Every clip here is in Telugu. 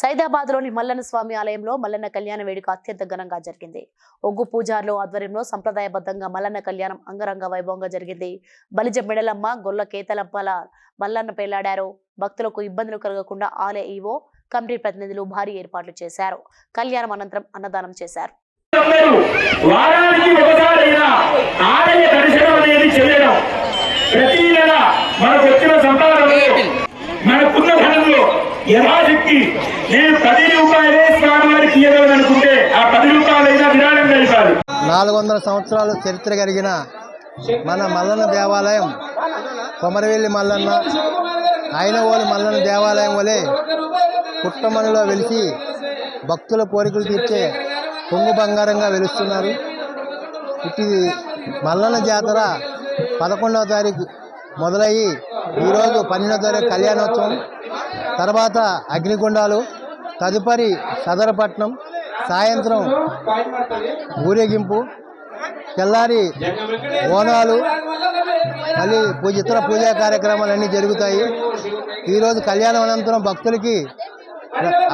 సైదాబాద్లోని మల్లన్న స్వామి ఆలయంలో మల్లన్న కళ్యాణ వేడుక అత్యంత ఘనంగా జరిగింది. ఒగ్గు పూజార్లో ఆధ్వర్యంలో సంప్రదాయబద్ధంగా మల్లన్న కళ్యాణం అంగరంగ వైభవంగా జరిగింది. బలిజ మెడలమ్మ గొల్ల కేతలమ్మల మల్లన్న పెళ్ళాడారు భక్తులకు ఇబ్బందులు కలగకుండా ఆలయ ఈవో కమిటీ ప్రతినిధులు భారీ ఏర్పాట్లు చేశారు. కళ్యాణం అనంతరం అన్నదానం చేశారు. యజమానికి నేను పది రూపాయలే స్వామివారికి ఇవ్వగలను అనుకుంటే ఆ పది రూపాయలైనా విరాళం కలిపాలి. నాలుగు వందల సంవత్సరాల చరిత్ర కలిగిన మన మల్లన్న దేవాలయం కొమరవెల్లి మల్లన్న అయినవోలు మల్లన్న దేవాలయం వలె పుట్టమణిలో వెలిసి భక్తుల కోరికలు తీర్చే పొంగు బంగారంగా వెలుస్తున్నారు. ఇటు మల్లన్న జాతర పదకొండవ తారీఖు మొదలయ్యి ఈరోజు పన్నెండవ తారీఖు కళ్యాణోత్సవం. తర్వాత అగ్నిగుండాలు తదుపరి సదరపట్నం సాయంత్రం ఊరేగింపు తెల్లారి ఓనాలు మళ్ళీ పూజ ఇతర పూజా కార్యక్రమాలు అన్నీ జరుగుతాయి. ఈరోజు కళ్యాణం అనంతరం భక్తులకి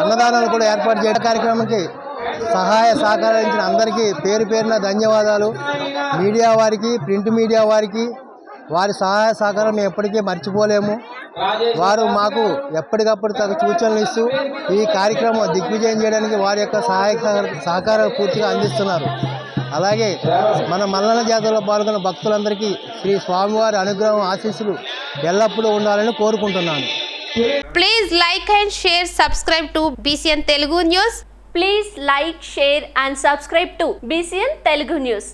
అన్నదానాలు కూడా ఏర్పాటు చేయడం కార్యక్రమానికి సహాయ సహకరించిన అందరికీ పేరు పేరున ధన్యవాదాలు. మీడియా వారికి ప్రింట్ మీడియా వారికి వారి సహాయ సహకారం మేము ఎప్పటికీ మర్చిపోలేము. వారు మాకు ఎప్పటికప్పుడు తగు సూచనలు ఇస్తూ ఈ కార్యక్రమం దిగ్విజయం చేయడానికి వారి యొక్క సహాయ సహకార- సహకారం పూర్తిగా అందిస్తున్నారు. అలాగే మన మల్లన జాతరలో పాల్గొన్న భక్తులందరికీ శ్రీ స్వామివారి అనుగ్రహం ఆశీస్సులు ఎల్లప్పుడూ ఉండాలని కోరుకుంటున్నాను. Please like and share subscribe to BCN Telugu news please like share and subscribe to BCN Telugu news